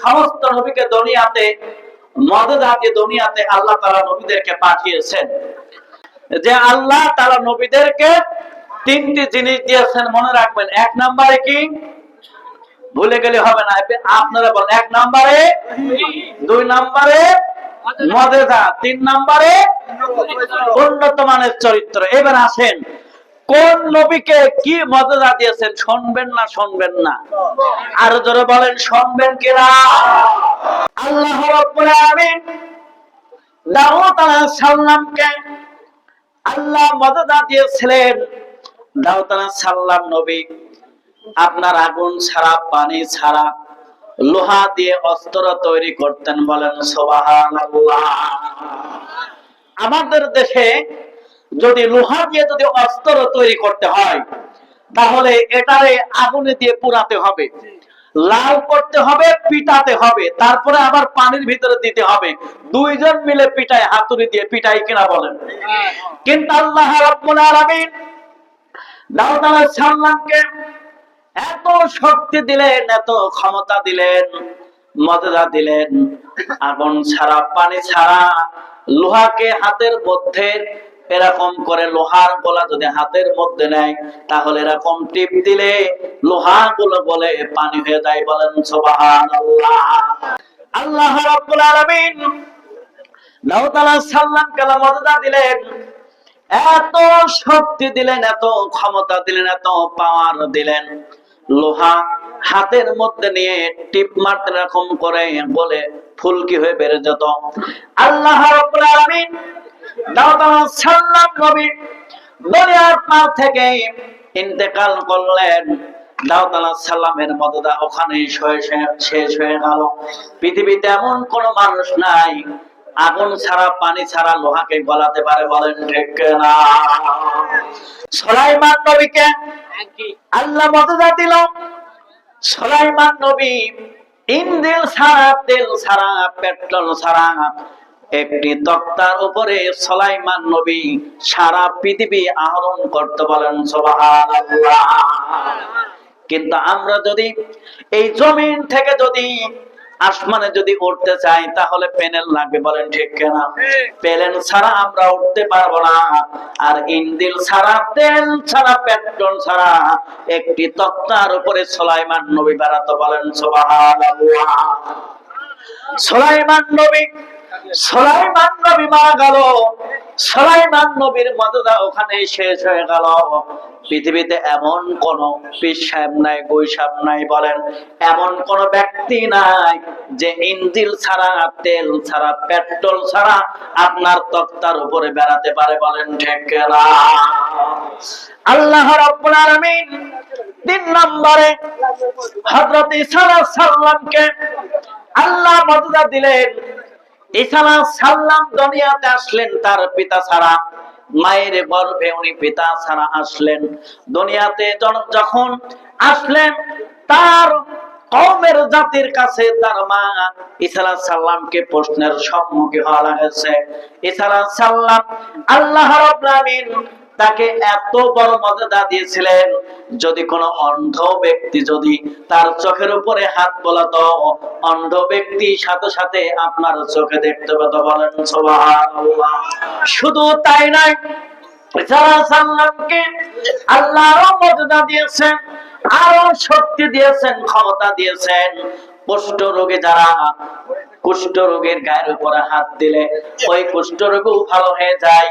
সমস্ত নবীকে দুনিয়াতে দুনিয়াতে আল্লাহ তাআলা নবীদেরকে পাঠিয়েছেন। যে আল্লাহ তাআলা নবীদেরকে তিনটি জিনিস দিয়েছেন, মনে রাখবেন, এক নম্বরে কি? ভুলে গেলে হবে না আপনারা বলেন, এক নম্বরে দুই নম্বরে মদেদা, তিন নম্বরে উন্নত মানের চরিত্র। এবার আসেন কোন নবীকে কি মর্যাদা দিয়েছেন শুনবেন না শুনবেন না? আরও জোরে বলেন, শুনবেন কিনা? আল্লাহ রাব্বুল আলামিন দাউদ আলাইহিস সালামকে আল্লাহ মর্যাদা দিয়েছিলেন। দাউদ আলাইহিস সালাম নবী, আপনার আগুন ছাড়া, পানি ছাড়া, লোহা দিয়ে অস্ত্র তৈরি করতেন বলেন, সুবহানাল্লাহ। আমাদের দেশে যদি লোহা দিয়ে যদি অস্ত্র তৈরি করতে হয়, তাহলে এটারে আগুনে দিয়ে পুরাতে হবে। লাল করতে হবে, পিটাতে হবে। তারপরে আবার পানির ভিতরে দিতে হবে। দুইজন মিলে পিটায়, হাতুড়ি দিয়ে পিটাই কিনা বলেন। কিন্তু আল্লাহ রাব্বুল আলামিন দাউদ আলাইহিস এত শক্তি দিলেন, এত ক্ষমতা দিলেন, মর্যাদা দিলেন। আগুন ছাড়া, পানি ছাড়া, লোহাকে হাতের মধ্যে এরকম করে লোহার গোলা যদি হাতের মধ্যে নেয়, তাহলে এরকম টিপ দিলে লোহা গুলো বলে পানি হয়ে যায় বলেন সুবহানাল্লাহ। আল্লাহ রাব্বুল আলামিন মর্যাদা দিলেন, এত শক্তি দিলেন, এত ক্ষমতা দিলেন, এত পাওয়ার দিলেন, লোহা হাতের মধ্যে নিয়ে টিপ মারতে এরকম করে বলে ফুলকি হয়ে বেড়ে যেত। আল্লাহ রাব্বুল আলামিন আলাইহিস নবী দুনিয়ার থেকে ইন্তেকাল করলেন। দাউদ আলাইহিস সালামের মর্যাদা ওখানে শেষ হয়ে গেল। পৃথিবীতে এমন কোন মানুষ নাই, আগুন ছাড়া, পানি ছাড়া লোহাকে গলাতে পারে বলেন ঠিক না নবীকে আল্লাহ মর্যাদা দিল। সলাইমান নবী ইন্দিল ছাড়া, তেল ছাড়া, পেট্রোল ছাড়া একটি তক্তার উপরে সলাইমান নবী সারা পৃথিবী আহরণ করতে বলেন কিন্তু আমরা যদি এই জমিন থেকে যদি আসমানে যদি উঠতে চাই, তাহলে প্যানেল লাগবে বলেন ঠিক কেনা? প্যানেল ছাড়া আমরা উঠতে পারব না। আর ইন্দিল ছাড়া, তেল ছাড়া, পেট্রোল ছাড়া একটি তক্তার উপরে সোলাইমান নবী বেড়াতে বলেন, সুবহানাল্লাহ। সোলাইমান নবী সোলাইমান নবী মারা গেল। সোলাইমান নবীর মর্যাদা ওখানে শেষ হয়ে গেল। পৃথিবীতে এমন কোন পীর সাহেব নাই সাহেব নাই বলেন। এমন কোন ব্যক্তি নাই যে ইঞ্জিল ছাড়া, তেল ছাড়া, পেট্রোল ছাড়া আপনার তক্তার উপরে বেড়াতে পারে বলেন ঠিক না আল্লাহ রাব্বুল আলামিন তিন নম্বরে হযরত ঈসা আলাইহিস সালামকে আল্লাহ মর্যাদা দিলেন। ঈসা সাল্লাম দুনিয়াতে আসলেন তার পিতা ছাড়া, মায়ের গর্ভে উনি পিতা ছাড়া আসলেন। দুনিয়াতে যখন আসলেন, তার কওমের জাতির কাছে তার মা ইসালা সাল্লামকে প্রশ্নের সম্মুখীন হওয়া লাগেছে ইসালা সাল্লাম আল্লাহ রাব্বুল আলামিন তাকে এত বড় মর্যাদা দিয়েছিলেন, যদি কোনো অন্ধ ব্যক্তি যদি তার চোখের উপরে হাত বোলাতো অন্ধ ব্যক্তি সাথে সাথে আপনার চোখে দেখতে পেত বলেন শুধু তাই দিয়েছেন আরও শক্তি দিয়েছেন, ক্ষমতা দিয়েছেন, কুষ্ঠ রোগে যারা কুষ্ঠ রোগের গায়ের উপরে হাত দিলে ওই কুষ্ঠ রোগও ভালো হয়ে যায়।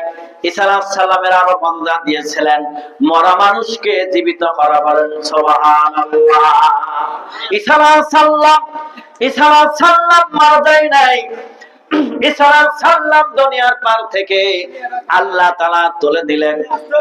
ইসালাম সাল্লামের আরও বন্দা দিয়েছিলেন, মরা মানুষকে জীবিত করা বলেন, সুবহানাল্লাহ। ইসালাম সাল্লাম ইসালাম সাল্লাম মারা যায় নাই। সাল্লাম দুনিয়ার পার থেকে আল্লাহ তালা তুলে দিলেন।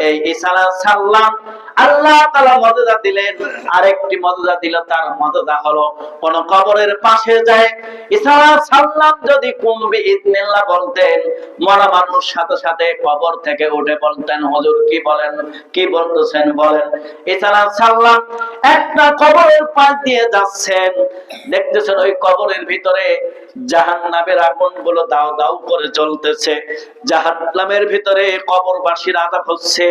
এই ইসালাম সাল্লাম আল্লাহ তালা মদদা দিলেন। আরেকটি মদদা দিল, তার মদদা হলো, কোন কবরের পাশে যায় ইসালাম সাল্লাম যদি কুম্বি ইদনিল্লাহ বলতেন, মরা মানুষ সাথে সাথে কবর থেকে উঠে বলতেন, হুজুর, কি বলেন? কি বলতেছেন বলেন? ইসালাম সাল্লাম একটা কবরের পাশ দিয়ে যাচ্ছেন। দেখতেছেন ওই কবরের ভিতরে জাহান্নামের আগুনগুলো দাও দাও করে জ্বলতেছে জাহান্নামের ভিতরে কবরবাসীর আদাব হচ্ছে।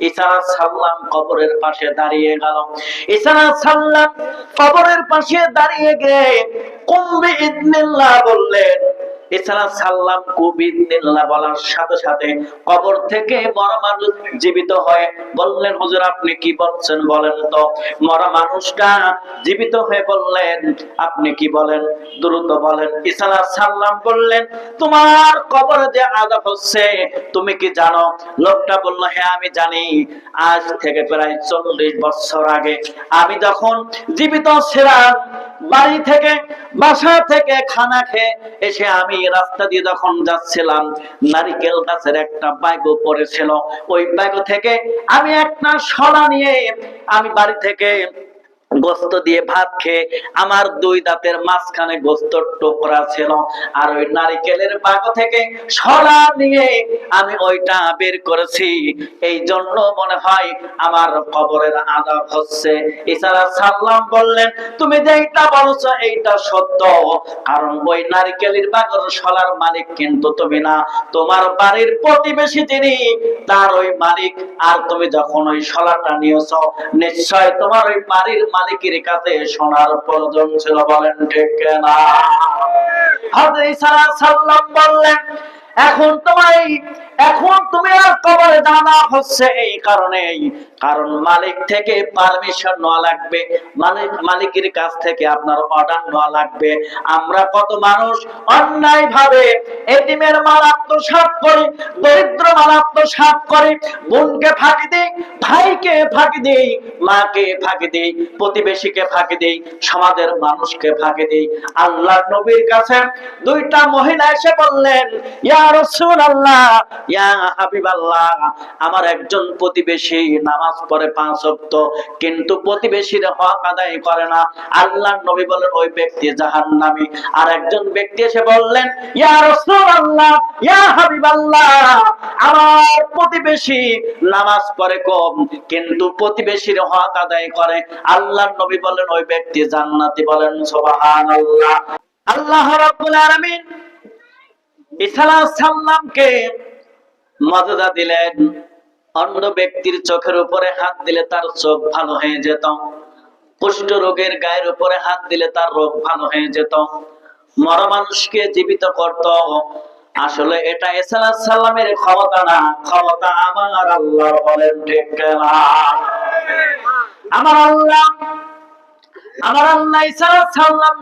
ঈসা সাল্লাম কবরের পাশে দাঁড়িয়ে গেল। ঈসা সাল্লাম কবরের পাশে দাঁড়িয়ে গিয়ে কুম্বে ইদনিল্লাহ বললেন এছাড়া সাল্লাম কুবিদিল্লাহ বলার সাথে সাথে কবর থেকে মরা মানুষ জীবিত হয়ে বললেন, হুজুর, আপনি কি বলছেন বলেন তো? মরা মানুষটা জীবিত হয়ে বললেন, আপনি কি বলেন? দ্রুত বলেন ইসালা সাল্লাম বললেন, তোমার কবরে যে আজাব হচ্ছে, তুমি কি জানো? লোকটা বলল হ্যাঁ আমি জানি। আজ থেকে প্রায় চল্লিশ বছর আগে আমি যখন জীবিত ছিলাম, বাড়ি থেকে, বাসা থেকে খানা খেয়ে এসে আমি রাস্তা দিয়ে যখন যাচ্ছিলাম, নারিকেল গাছের একটা বাইক পড়েছিল। ওই বাইক থেকে আমি একটা সলা নিয়ে আমি বাড়ি থেকে গোস্ত দিয়ে ভাত খেয়ে আমার দুই দাঁতের মাঝখানে গোস্তর টুকরা ছিল। আর ওই নারিকেলের বাগ থেকে সরা নিয়ে আমি ওইটা বের করেছি। এই জন্য মনে হয় আমার কবরের আদাব হচ্ছে। এছাড়া সাল্লাম বললেন, তুমি যে এইটা বলছো এইটা সত্য। কারণ ওই নারিকেলের বাগর সলার মালিক কিন্তু তুমি না। তোমার বাড়ির প্রতিবেশী তিনি তার ওই মালিক। আর তুমি যখন ওই সলাটা নিয়েছ, নিশ্চয় তোমার ওই বাড়ির মালিকের কাছে সোনার প্রয়োজন ছিল বলেন ঠিক না হাজরি সাল্লাম বললেন এখন এই এখন তুমি আর কবরে জানা হচ্ছে এই কারণেই। কারণ মালিক থেকে পারমিশন নেওয়া লাগবে। মালিক, মালিকের কাছ থেকে আপনার অর্ডার নেওয়া লাগবে। আমরা কত মানুষ অন্যায় ভাবে এটিমের মাল আত্মসাৎ করি, দরিদ্র মাল আত্মসাৎ করি, বোনকে ফাঁকি দিই, ভাইকে ফাঁকি দিই, মাকে ফাঁকি দিই, প্রতিবেশীকে ফাঁকি দিই, সমাজের মানুষকে ফাঁকি দিই। আল্লাহ নবীর কাছে দুইটা মহিলা এসে বললেন, ইয়া রাসূলুল্লাহ আমার একজন প্রতিবেশী নামাজ পড়ে পাঁচ ওয়াক্ত, কিন্তু প্রতিবেশীর হক আদায় করে না। আল্লাহ নবী বলেন, ওই ব্যক্তি জাহান্নামী। আর একজন ব্যক্তি এসে বললেন আমার প্রতিবেশী নামাজ পড়ে কম, কিন্তু প্রতিবেশীর হক আদায় করে। নবী বলেন, ওই ব্যক্তি জান্নাতি বলেন আল্লাহ মর্যাদা দিলেন। অন্য ব্যক্তির চোখের উপরে হাত দিলে তার চোখ ভালো হয়ে যেত। কুষ্ঠ রোগের গায়ের উপরে হাত দিলে তার রোগ ভালো হয়ে যেত। মরা মানুষকে জীবিত করত। আসলে এটা এসালা সাল্লামের ক্ষমতা না। ক্ষমতা আমার আল্লাহ বলেন, ঠিক আমার আল্লাহ আমার আল্লাহ ইসালা সাল্লাম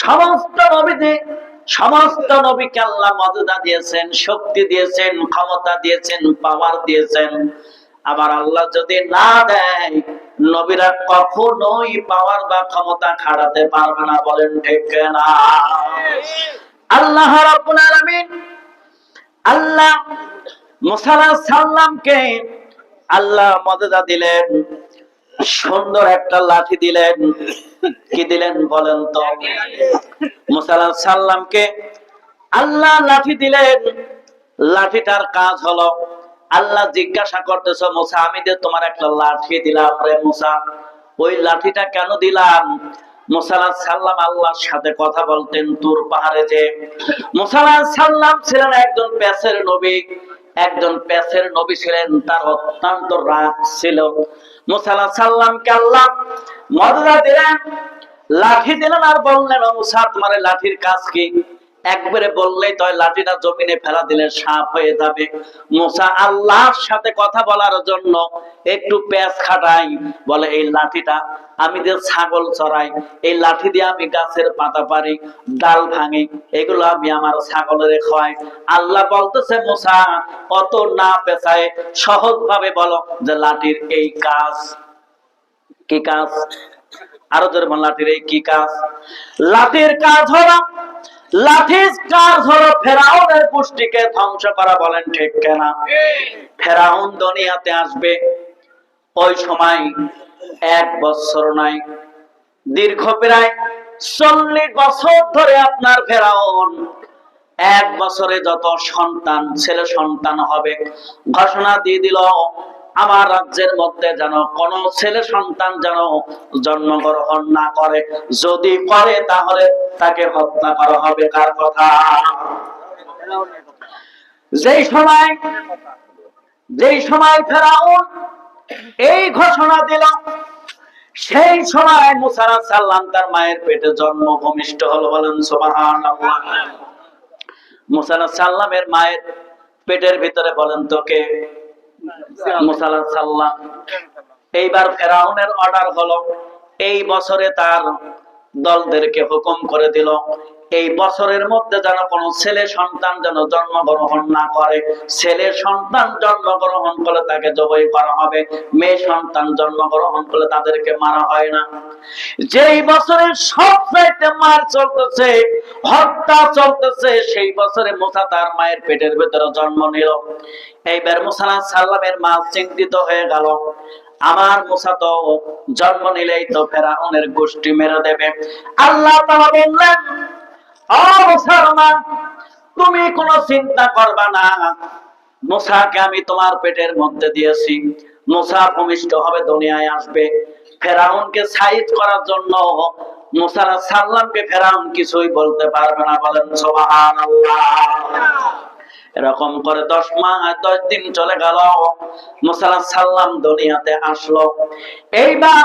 সমস্ত নবীদের সমস্ত নবীকে আল্লাহ মর্যাদা দিয়েছেন, শক্তি দিয়েছেন, ক্ষমতা দিয়েছেন পাওয়ার দিয়েছেন। আবার আল্লাহ যদি না দেয়, নবীরা কখনোই পাওয়ার বা ক্ষমতা খাড়াতে পারবে না, বলেন ঠিক না আল্লাহ আল্লাহ মুসা সালামকে আল্লাহ মর্যাদা দিলেন। সুন্দর একটা লাঠি দিলেন। কি দিলেন বলেন তো? মুসা আলাইহিস সালামকে আল্লাহ লাঠি দিলেন। লাঠিটার কাজ হলো, আল্লাহ জিজ্ঞাসা করতেছ, মুসা, আমি যে তোমার একটা লাঠি দিলাম রে মুসা, ওই লাঠিটা কেন দিলাম? মুসাল্লাহ সাল্লাম আল্লাহর সাথে কথা বলতেন তুর পাহাড়ে যে মুসাল্লাহ সাল্লাম ছিলেন একজন প্যাসের নবী। একজন প্যাসের নবী ছিলেন, তার অত্যন্ত রাগ ছিল। মুসাল্লাহ সাল্লাম আল্লাহ মর্যাদা দিলেন, লাঠি দিলেন আর বললেন মুসা, তোমার লাঠির কাজ কি? একবারে বললেই তো লাঠিটা জমিনে ফেলা দিলে সাপ হয়ে যাবে। মুসা আল্লাহর সাথে কথা বলার জন্য একটু প্যাঁচ খাটাই, বলে, এই লাঠিটা আমি যে ছাগল চড়াই, এই লাঠি দিয়ে আমি গাছের পাতা পারি ডাল ভাঙি, এগুলো আমি আমার ছাগলের খাওয়াই আল্লাহ বলতেছে, মুসা, অত না পেঁচায় সহজ ভাবে বলো যে লাঠির এই কাজ কি কাজ? আরও জোরে লাঠির এই কি কাজ? লাঠির কাজ হলো ফেরাউনের ধ্বংস করা বলেন ঠিক কেনা? ফেরাউন দুনিয়াতে আসবে, ওই সময় এক বছর নাই, দীর্ঘ প্রায় চল্লিশ বছর ধরে আপনার ফেরাউন এক বছরে যত সন্তান, ছেলে সন্তান হবে, ঘোষণা দিয়ে দিল আমার রাজ্যের মধ্যে যেন কোন ছেলে সন্তান যেন জন্মগ্রহণ না করে। যদি করে, তাহলে তাকে হত্যা করা হবে। কার কথা? যেই সময় যেই সময় ফেরাউন এই ঘোষণা দিল, সেই সময় মুসারা সাল্লাম তার মায়ের পেটে জন্ম ভূমিষ্ঠ হলো বলেন মুসারা সাল্লামের মায়ের পেটের ভিতরে বলেন, তোকে এইবার ফেরাউনের অর্ডার হলো এই বছরে তার দলদেরকে হুকুম করে দিল এই বছরের মধ্যে যেন কোনো ছেলে সন্তান যেন জন্মগ্রহণ না করে। ছেলে সন্তান জন্মগ্রহণ করলে তাকে জবাই করা হবে। মেয়ে সন্তান জন্মগ্রহণ করলে তাদেরকে মারা হয় না। যেই বছরে সবচাইতে মার চলতেছে, হত্যা চলতেছে, সেই বছরে মুসা তার মায়ের পেটের ভেতরে জন্ম নিল। এইবার মুসা সাল্লামের মা চিন্তিত হয়ে গেল। আমার মুসা তো জন্ম নিলেই তো ফেরাউনের গোষ্ঠী মেরে দেবে। আল্লাহ তাআলা বললেন মুসার তুমি কোনো চিন্তা করবা না। আমি তোমার পেটের মধ্যে দিয়েছি। ভূমিষ্ঠ হবে, দুনিয়ায় আসবে। ফেরাউনকে সাইজ করার জন্য মুসা সাল্লামকে ফেরাউন কিছুই বলতে পারবে না, বলেন সুবহানাল্লাহ। এরকম করে দশ মাস দশ দিন চলে গেল। মুসালা সাল্লাম দুনিয়াতে আসলো। এইবার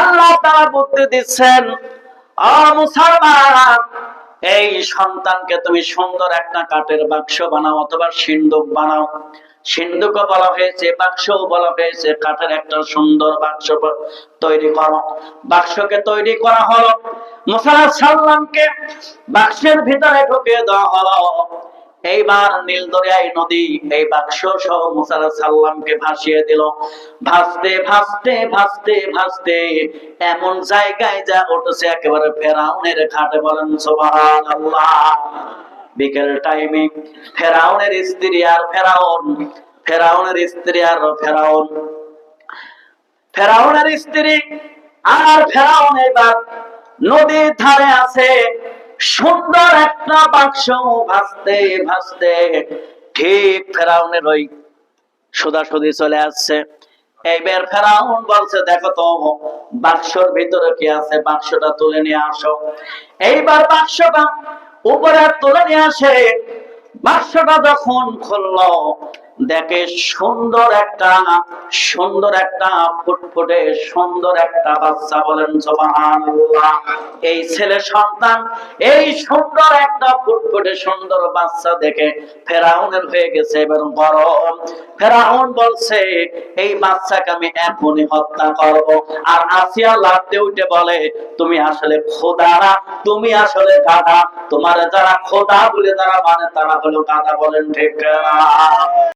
আল্লাহ তারা বুদ্ধি দিচ্ছেন মুসলমান এই সন্তানকে তুমি সুন্দর একটা কাঠের বাক্স বানাও অথবা সিন্ধুক বানাও। সিন্ধুক বলা হয়েছে বাক্স বলা হয়েছে, কাঠের একটা সুন্দর বাক্স তৈরি করো। বাক্সকে তৈরি করা হলো। মুসাল্লামকে সাল্লামকে বাক্সের ভিতরে ঢুকিয়ে দেওয়া হলো। এইবার নীল দরিয়াই নদী, এই বাক্স সহ মুসার সাল্লামকে ভাসিয়ে দিল। ভাসতে ভাসতে ভাসতে ভাসতে এমন জায়গায় যা উঠেছে একেবারে ফেরাউনের ঘাটে বলেন সোবাহান আল্লাহ বিকেল টাইমে ফেরাউনের স্ত্রী আর ফেরাউন, ফেরাউনের স্ত্রী আর ফেরাউন। ফেরাউনের স্ত্রী আর ফেরাউন এবার নদীর ধারে আছে। সুন্দর একটা বাক্স ভাসতে ভাসতে ঠিক ফেরাউনের ওই সোজাসুজি চলে আসছে। এইবার ফেরাউন বলছে, দেখো তো, বাক্সর ভিতরে কি আছে? বাক্সটা তুলে নিয়ে আসো। এইবার বাক্সটা উপরে তুলে নিয়ে আসে। বাক্সটা যখন খুললো দেখে সুন্দর একটা সুন্দর একটা, ফুটফুটে সুন্দর একটা বাচ্চা বলেন সুবহানাল্লাহ। এই ছেলে সন্তান, এই সুন্দর একটা, ফুটফুটে সুন্দর বাচ্চা দেখে ফেরাউনের হয়ে গেছে এবং গরম। ফেরাউন বলছে, এই বাচ্চাকে আমি এখনই হত্যা করব। আর আসিয়া লাফতে উঠে বলে, তুমি আসলে খোদা না, তুমি আসলে গাধা। তোমার যারা খোদা বলে যারা মানে তারা হলো গাধা বলেন ঠিক